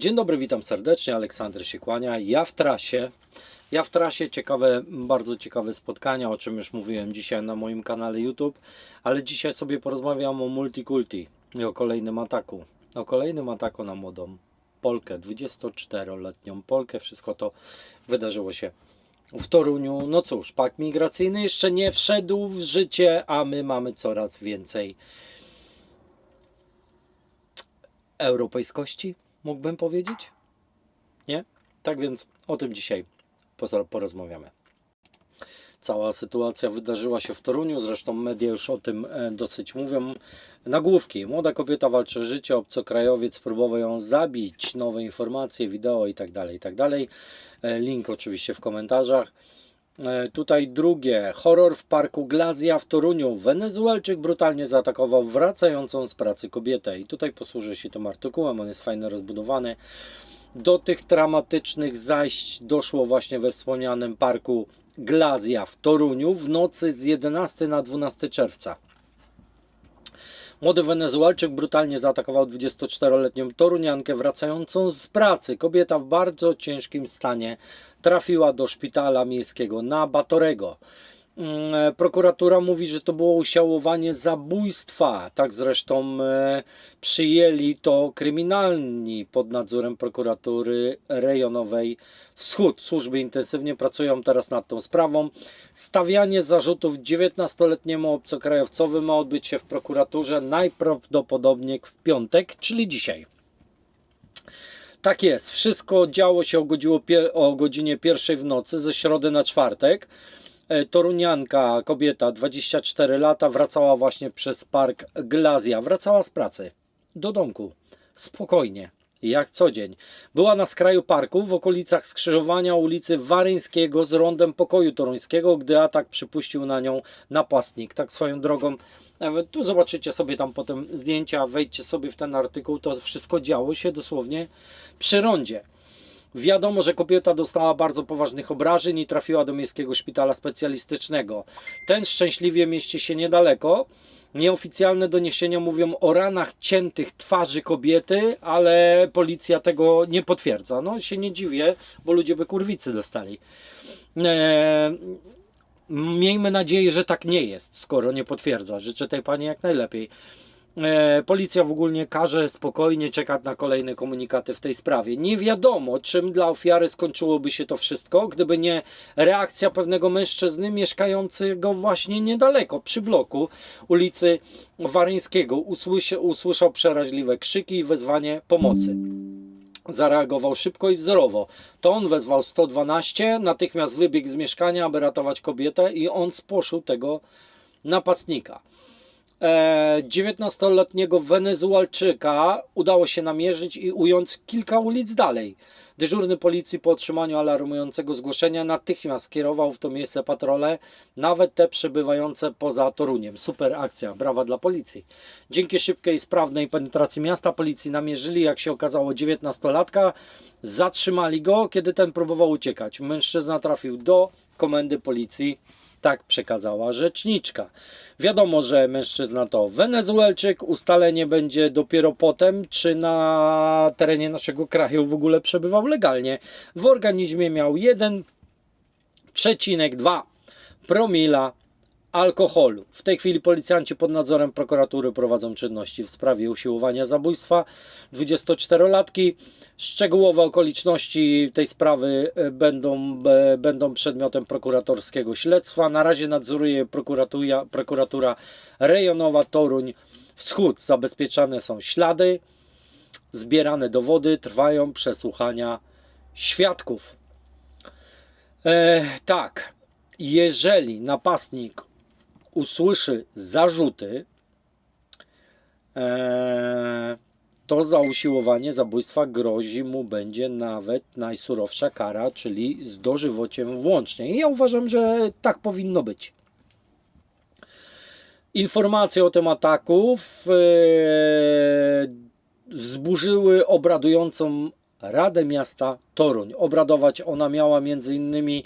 Dzień dobry, witam serdecznie. Aleksander się kłania. Ja w trasie. Ja w trasie ciekawe, bardzo ciekawe spotkania, o czym już mówiłem dzisiaj na moim kanale YouTube, ale dzisiaj sobie porozmawiam o multikulti i o kolejnym ataku. O kolejnym ataku na młodą Polkę, 24-letnią Polkę. Wszystko to wydarzyło się w Toruniu. No cóż, pakt migracyjny jeszcze nie wszedł w życie, a my mamy coraz więcej europejskości, mógłbym powiedzieć. Nie? Tak więc o tym dzisiaj porozmawiamy. Cała sytuacja wydarzyła się w Toruniu, zresztą media już o tym e, dosyć mówią. Nagłówki. Młoda kobieta walczy o życie, obcokrajowiec próbował ją zabić. Nowe informacje, wideo i tak dalej, i tak. E, Link oczywiście w komentarzach. E, Tutaj drugie. Horror w parku Glazja w Toruniu. Wenezuelczyk brutalnie zaatakował wracającą z pracy kobietę. I tutaj posłużę się tym artykułem, on jest fajnie rozbudowany. Do tych dramatycznych zajść doszło właśnie we wspomnianym parku Glazja w Toruniu w nocy z 11 na 12 czerwca. Młody Wenezuelczyk brutalnie zaatakował 24-letnią Toruniankę wracającą z pracy. Kobieta w bardzo ciężkim stanie trafiła do szpitala miejskiego na Batorego. Mm, e, Prokuratura mówi, że to było usiłowanie zabójstwa. Tak zresztą e, przyjęli to kryminalni pod nadzorem prokuratury rejonowej Wschód. Służby intensywnie pracują teraz nad tą sprawą. Stawianie zarzutów 19-letniemu obcokrajowcowi ma odbyć się w prokuraturze najprawdopodobniej w piątek, czyli dzisiaj. Tak jest, wszystko działo się o, o godzinie pierwszej w nocy ze środy na czwartek. E, Torunianka, kobieta, 24 lata, wracała właśnie przez park Glazja. Wracała z pracy do domku. Spokojnie, jak co dzień. Była na skraju parku w okolicach skrzyżowania ulicy Waryńskiego z rondem pokoju toruńskiego, gdy atak przypuścił na nią napastnik. Tak swoją drogą, e, tu zobaczycie sobie tam potem zdjęcia, wejdźcie sobie w ten artykuł, to wszystko działo się dosłownie przy rondzie. Wiadomo, że kobieta dostała bardzo poważnych obrażeń i trafiła do miejskiego szpitala specjalistycznego. Ten szczęśliwie mieści się niedaleko. Nieoficjalne doniesienia mówią o ranach ciętych twarzy kobiety, ale policja tego nie potwierdza. No się nie dziwię, bo ludzie by kurwicy dostali. Eee, miejmy nadzieję, że tak nie jest, skoro nie potwierdza. Życzę tej pani jak najlepiej. E, policja w ogóle każe spokojnie czekać na kolejne komunikaty w tej sprawie. Nie wiadomo, czym dla ofiary skończyłoby się to wszystko, gdyby nie reakcja pewnego mężczyzny mieszkającego właśnie niedaleko, przy bloku ulicy Waryńskiego. Usłyszy, usłyszał przeraźliwe krzyki i wezwanie pomocy. Zareagował szybko i wzorowo. To on wezwał 112, natychmiast wybiegł z mieszkania, aby ratować kobietę i on spłoszył tego napastnika. E, 19-letniego Wenezuelczyka udało się namierzyć i ująć kilka ulic dalej. Dyżurny policji po otrzymaniu alarmującego zgłoszenia natychmiast skierował w to miejsce patrole, nawet te przebywające poza Toruniem. Super akcja, brawa dla policji. Dzięki szybkiej i sprawnej penetracji miasta policji namierzyli, jak się okazało, 19-latka. Zatrzymali go, kiedy ten próbował uciekać. Mężczyzna trafił do komendy policji tak przekazała rzeczniczka. Wiadomo, że mężczyzna to Wenezuelczyk. Ustalenie będzie dopiero potem, czy na terenie naszego kraju w ogóle przebywał legalnie. W organizmie miał 1,2 promila alkoholu. W tej chwili policjanci pod nadzorem prokuratury prowadzą czynności w sprawie usiłowania zabójstwa 24-latki. Szczegółowe okoliczności tej sprawy e, będą, e, będą przedmiotem prokuratorskiego śledztwa. Na razie nadzoruje prokuratura, prokuratura rejonowa Toruń Wschód. Zabezpieczane są ślady, zbierane dowody, trwają przesłuchania świadków. E, tak, jeżeli napastnik usłyszy zarzuty, e, to za usiłowanie zabójstwa grozi mu będzie nawet najsurowsza kara, czyli z dożywociem włącznie. I ja uważam, że tak powinno być. Informacje o tym ataku e, wzburzyły obradującą Radę Miasta Toruń. Obradować ona miała m.in.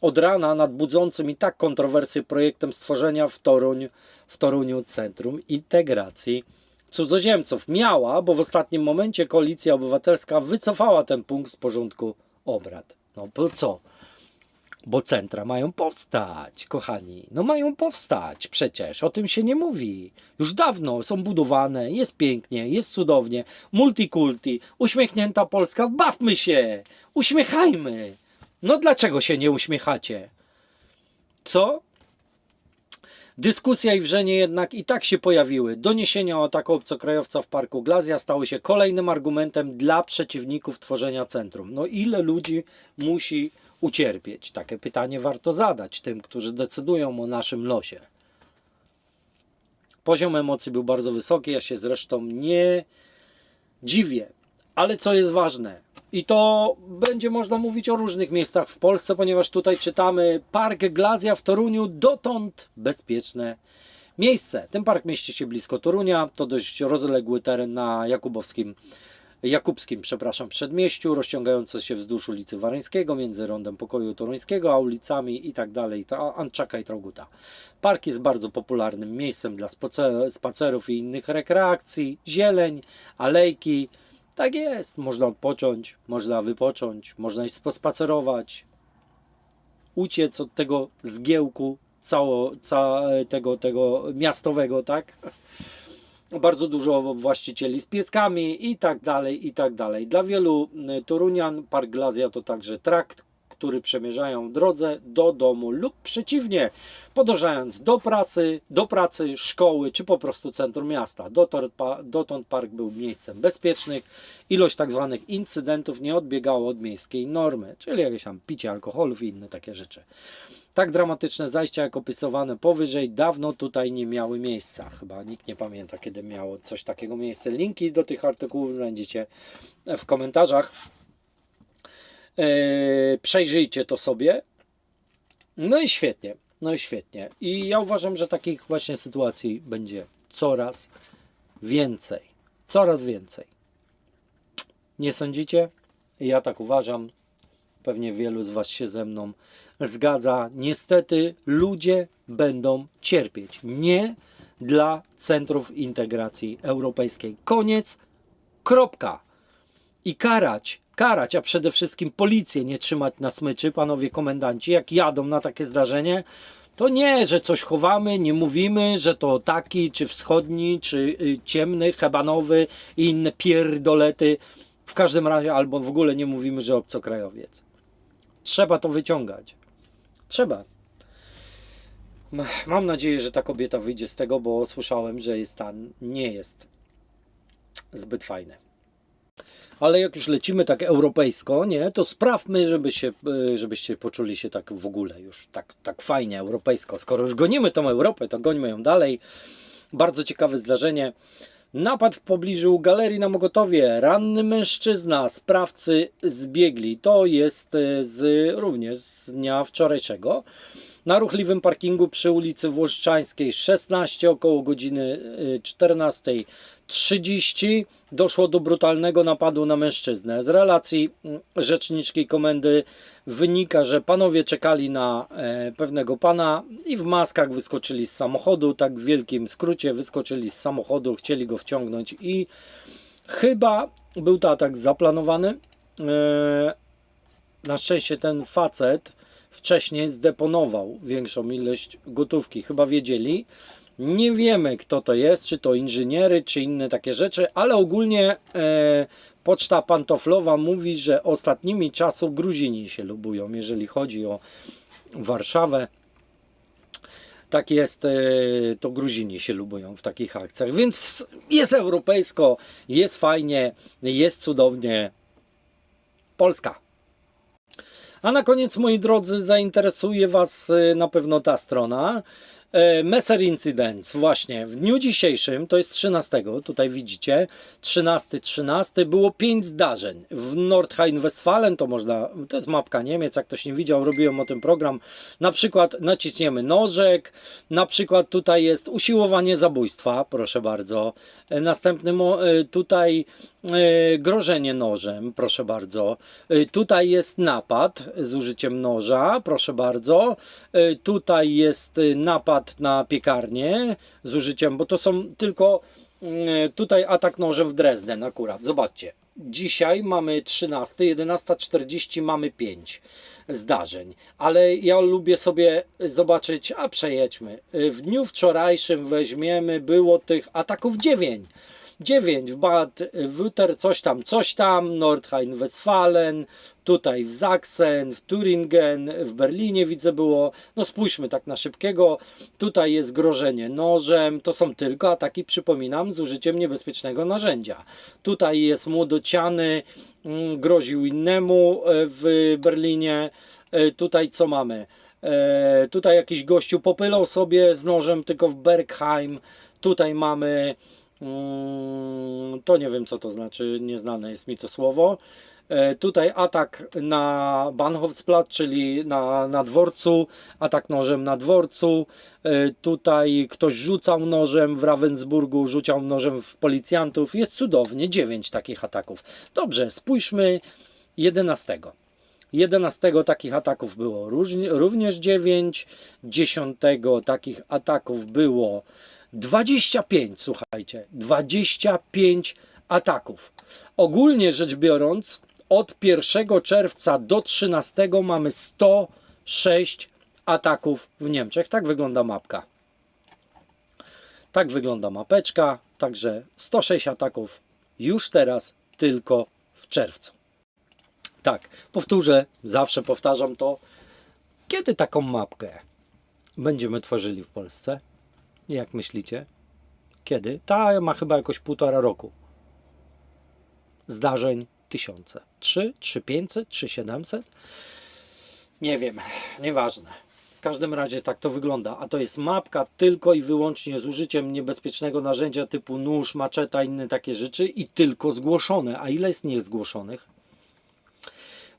od rana nad budzącym i tak kontrowersję projektem stworzenia w, Toruń, w Toruniu Centrum Integracji cudzoziemców. Miała, bo w ostatnim momencie koalicja obywatelska wycofała ten punkt z porządku obrad. No bo co? Bo centra mają powstać, kochani. No mają powstać przecież. O tym się nie mówi. Już dawno są budowane, jest pięknie, jest cudownie. Multikulti, uśmiechnięta Polska. Bawmy się, uśmiechajmy. No dlaczego się nie uśmiechacie? Co? Dyskusja i wrzenie jednak i tak się pojawiły. Doniesienia o ataku obcokrajowca w parku Glazja stały się kolejnym argumentem dla przeciwników tworzenia centrum. No ile ludzi musi ucierpieć? Takie pytanie warto zadać tym, którzy decydują o naszym losie. Poziom emocji był bardzo wysoki, ja się zresztą nie dziwię. Ale co jest ważne, i to będzie można mówić o różnych miejscach w Polsce, ponieważ tutaj czytamy Park Glazja w Toruniu, dotąd bezpieczne miejsce. Ten park mieści się blisko Torunia, to dość rozległy teren na Jakubowskim, Jakubskim, przepraszam, przedmieściu, rozciągający się wzdłuż ulicy Waryńskiego, między rondem pokoju toruńskiego, a ulicami i tak Anczaka i Trauguta. Park jest bardzo popularnym miejscem dla spacer- spacerów i innych rekreacji, zieleń, alejki, tak jest, można odpocząć, można wypocząć, można iść pospacerować, uciec od tego zgiełku cało, ca, tego, tego miastowego, tak? Bardzo dużo właścicieli z pieskami i tak dalej, i tak dalej. Dla wielu y, Torunian Park Glazja to także trakt, który przemierzają drodze do domu lub przeciwnie, podążając do pracy, do pracy, szkoły czy po prostu centrum miasta. Dotąd park był miejscem bezpiecznych. Ilość tak zwanych incydentów nie odbiegała od miejskiej normy, czyli jakieś tam picie alkoholów i inne takie rzeczy. Tak dramatyczne zajścia, jak opisowane powyżej, dawno tutaj nie miały miejsca. Chyba nikt nie pamięta, kiedy miało coś takiego miejsce. Linki do tych artykułów znajdziecie w komentarzach. Eee, przejrzyjcie to sobie. No i świetnie. No i świetnie. I ja uważam, że takich właśnie sytuacji będzie coraz więcej. Coraz więcej. Nie sądzicie? Ja tak uważam. Pewnie wielu z Was się ze mną zgadza. Niestety ludzie będą cierpieć. Nie dla centrów integracji europejskiej. Koniec. Kropka i karać, karać, a przede wszystkim policję nie trzymać na smyczy, panowie komendanci, jak jadą na takie zdarzenie, to nie, że coś chowamy, nie mówimy, że to taki, czy wschodni, czy y, ciemny, hebanowy i inne pierdolety. W każdym razie, albo w ogóle nie mówimy, że obcokrajowiec. Trzeba to wyciągać. Trzeba. M- Mam nadzieję, że ta kobieta wyjdzie z tego, bo słyszałem, że jej stan nie jest zbyt fajny. Ale jak już lecimy tak europejsko, nie, to sprawmy, żeby się, y, żebyście poczuli się tak w ogóle już tak, tak fajnie europejsko. Skoro już gonimy tą Europę, to gońmy ją dalej. Bardzo ciekawe zdarzenie. Napad w pobliżu galerii na Mogotowie. Ranny mężczyzna, sprawcy zbiegli. To jest e, z, również z dnia wczorajszego. Na ruchliwym parkingu przy ulicy Włoszczańskiej 16 około godziny e, 14 30 doszło do brutalnego napadu na mężczyznę. Z relacji mm, rzeczniczki komendy wynika, że panowie czekali na e, pewnego pana i w maskach wyskoczyli z samochodu, tak w wielkim skrócie wyskoczyli z samochodu, chcieli go wciągnąć i chyba był to atak zaplanowany. E, na szczęście ten facet wcześniej zdeponował większą ilość gotówki, chyba wiedzieli, nie wiemy, kto to jest, czy to inżyniery, czy inne takie rzeczy, ale ogólnie e, Poczta Pantoflowa mówi, że ostatnimi czasu Gruzini się lubują, jeżeli chodzi o Warszawę. Tak jest, e, to Gruzini się lubują w takich akcjach, więc jest europejsko, jest fajnie, jest cudownie. Polska. A na koniec, moi drodzy, zainteresuje Was y, na pewno ta strona. E, Messer Incidents, właśnie w dniu dzisiejszym, to jest 13, tutaj widzicie, 13, 13, było 5 zdarzeń. W Nordrhein-Westfalen, to można, to jest mapka Niemiec, jak ktoś nie widział, robiłem o tym program. Na przykład naciśniemy nożek, na przykład tutaj jest usiłowanie zabójstwa, proszę bardzo. E, Następnym e, tutaj grożenie nożem, proszę bardzo. Tutaj jest napad z użyciem noża, proszę bardzo. Tutaj jest e, na piekarnię z użyciem, bo to są tylko Mm, Tutaj atak nożem w Dresden akurat. Zobaczcie. Dzisiaj mamy 13, 11.40 mamy 5 zdarzeń, ale ja lubię sobie zobaczyć, a przejedźmy. W dniu wczorajszym weźmiemy, było tych ataków 9. 9 w Bad Württemberg, coś tam, coś tam, Nordrhein-Westfalen, tutaj w Sachsen, w Turingen, w Berlinie widzę było. No spójrzmy tak na szybkiego. Tutaj jest grożenie nożem. To są tylko ataki, przypominam, z użyciem niebezpiecznego narzędzia. Tutaj jest młodociany, mm, groził innemu e, w Berlinie. E, Tutaj co mamy? E, Tutaj jakiś gościu popylał sobie z nożem tylko w Bergheim. Tutaj mamy to nie wiem co to znaczy, nieznane jest mi to słowo. E, Tutaj atak na Bahnhofsplatz, czyli na, na dworcu, atak nożem na dworcu. E, Tutaj ktoś rzucał nożem w Ravensburgu, rzucał nożem w policjantów. Jest cudownie, 9 takich ataków. Dobrze, spójrzmy 11. 11 takich ataków było również 9, 10 takich ataków było 25, słuchajcie, 25 ataków. Ogólnie rzecz biorąc, od 1 czerwca do 13 mamy 106 ataków w Niemczech. Tak wygląda mapka. Tak wygląda mapeczka, także 106 ataków już teraz tylko w czerwcu. Tak, powtórzę, zawsze powtarzam to. Kiedy taką mapkę będziemy tworzyli w Polsce? Jak myślicie? Kiedy? Ta ma chyba jakoś półtora roku. Zdarzeń tysiące. Trzy, trzy pięćset, trzy siedemset? Nie wiem, nieważne. W każdym razie tak to wygląda. A to jest mapka tylko i wyłącznie z użyciem niebezpiecznego narzędzia typu nóż, maczeta, inne takie rzeczy i tylko zgłoszone. A ile jest niezgłoszonych?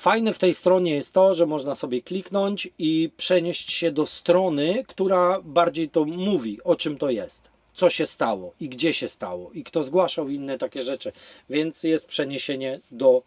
Fajne w tej stronie jest to, że można sobie kliknąć i przenieść się do strony, która bardziej to mówi, o czym to jest, co się stało i gdzie się stało i kto zgłaszał inne takie rzeczy. Więc jest przeniesienie do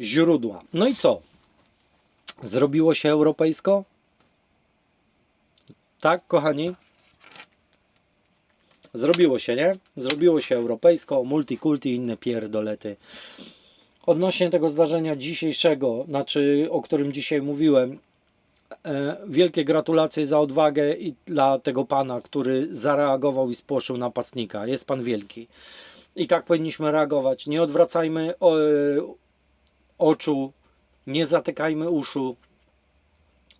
źródła. No i co? Zrobiło się europejsko? Tak, kochani? Zrobiło się, nie? Zrobiło się europejsko, multikulti inne pierdolety. Odnośnie tego zdarzenia dzisiejszego, znaczy o którym dzisiaj mówiłem, e, wielkie gratulacje za odwagę i dla tego pana, który zareagował i spłoszył napastnika. Jest pan wielki. I tak powinniśmy reagować. Nie odwracajmy e, oczu, nie zatykajmy uszu.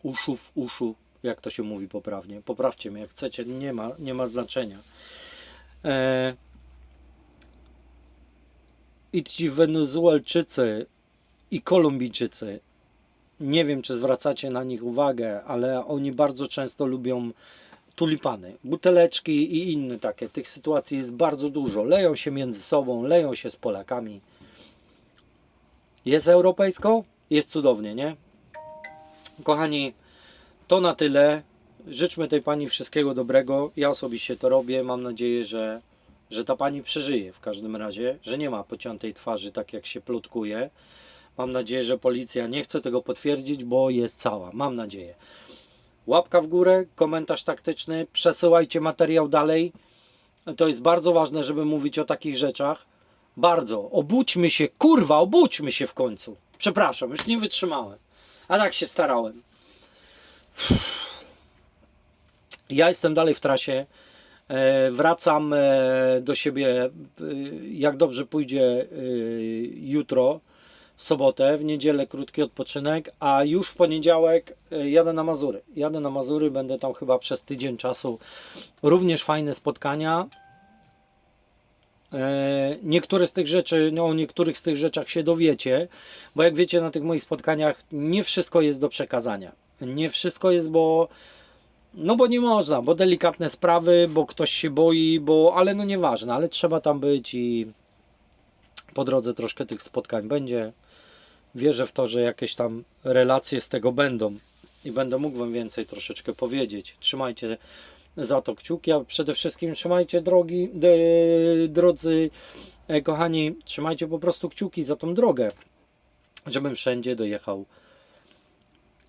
Uszu uszu, jak to się mówi poprawnie. Poprawcie mnie, jak chcecie, nie ma, nie ma znaczenia. E, i ci Wenezuelczycy i Kolumbijczycy, nie wiem czy zwracacie na nich uwagę, ale oni bardzo często lubią tulipany, buteleczki i inne takie. Tych sytuacji jest bardzo dużo. Leją się między sobą, leją się z Polakami. Jest europejsko? Jest cudownie, nie? Kochani, to na tyle. Życzmy tej pani wszystkiego dobrego. Ja osobiście to robię. Mam nadzieję, że że ta pani przeżyje w każdym razie, że nie ma pociętej twarzy, tak jak się plotkuje. Mam nadzieję, że policja nie chce tego potwierdzić, bo jest cała. Mam nadzieję. Łapka w górę, komentarz taktyczny, przesyłajcie materiał dalej. To jest bardzo ważne, żeby mówić o takich rzeczach. Bardzo. Obudźmy się, kurwa, obudźmy się w końcu. Przepraszam, już nie wytrzymałem. A tak się starałem. Ja jestem dalej w trasie. E, Wracam e, do siebie, e, jak dobrze pójdzie, jutro, w sobotę, w niedzielę krótki odpoczynek, a już w poniedziałek jadę na Mazury. Jadę na Mazury, będę tam chyba przez tydzień czasu. Również fajne spotkania. Niektóre z tych rzeczy, no o niektórych z tych rzeczach się dowiecie, bo jak wiecie na tych moich spotkaniach nie wszystko jest do przekazania. Nie wszystko jest, bo no bo nie można, bo delikatne sprawy, bo ktoś się boi, bo ale no nieważne, ale trzeba tam być i po drodze troszkę tych spotkań będzie. Wierzę w to, że jakieś tam relacje z tego będą i będę mógł Wam więcej troszeczkę powiedzieć. Trzymajcie za to kciuki, a przede wszystkim trzymajcie drogi, d- drodzy e, kochani, trzymajcie po prostu kciuki za tą drogę, żebym wszędzie dojechał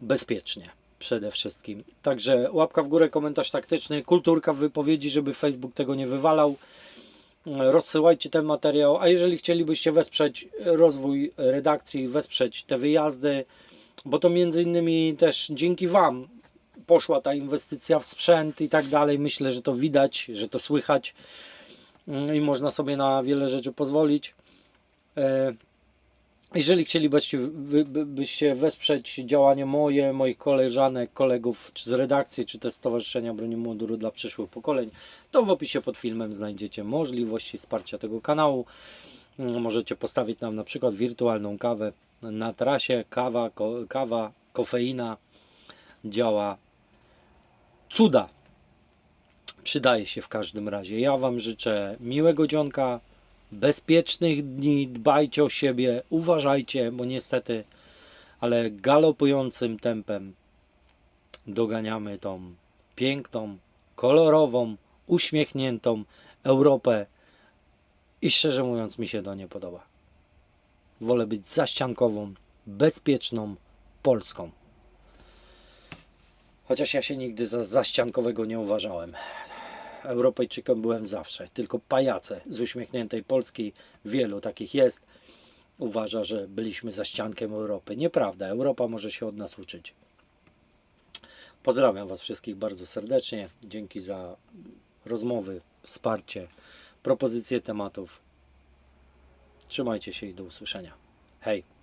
bezpiecznie przede wszystkim. Także łapka w górę, komentarz taktyczny, kulturka w wypowiedzi, żeby Facebook tego nie wywalał. rozsyłajcie ten materiał, a jeżeli chcielibyście wesprzeć rozwój redakcji, wesprzeć te wyjazdy, bo to między innymi też dzięki Wam poszła ta inwestycja w sprzęt i tak dalej. Myślę, że to widać, że to słychać mm, i można sobie na wiele rzeczy pozwolić. Jeżeli chcielibyście byście wesprzeć działanie moje, moich koleżanek, kolegów z redakcji, czy też Stowarzyszenia Broni Munduru dla przyszłych pokoleń, to w opisie pod filmem znajdziecie możliwości wsparcia tego kanału. Mm, Możecie postawić nam na przykład wirtualną kawę na trasie. Kawa, ko, kawa kofeina działa cuda. Przydaje się w każdym razie. Ja Wam życzę miłego dzionka, bezpiecznych dni, dbajcie o siebie, uważajcie, bo niestety, ale galopującym tempem doganiamy tą piękną, kolorową, uśmiechniętą Europę i szczerze mówiąc mi się to nie podoba. Wolę być zaściankową, bezpieczną Polską. Chociaż ja się nigdy za zaściankowego nie uważałem. Europejczykiem byłem zawsze. Tylko pajace z uśmiechniętej Polski, wielu takich jest, uważa, że byliśmy za ściankiem Europy. Nieprawda, Europa może się od nas uczyć. Pozdrawiam Was wszystkich bardzo serdecznie. Dzięki za rozmowy, wsparcie, propozycje tematów. Trzymajcie się i do usłyszenia. Hej!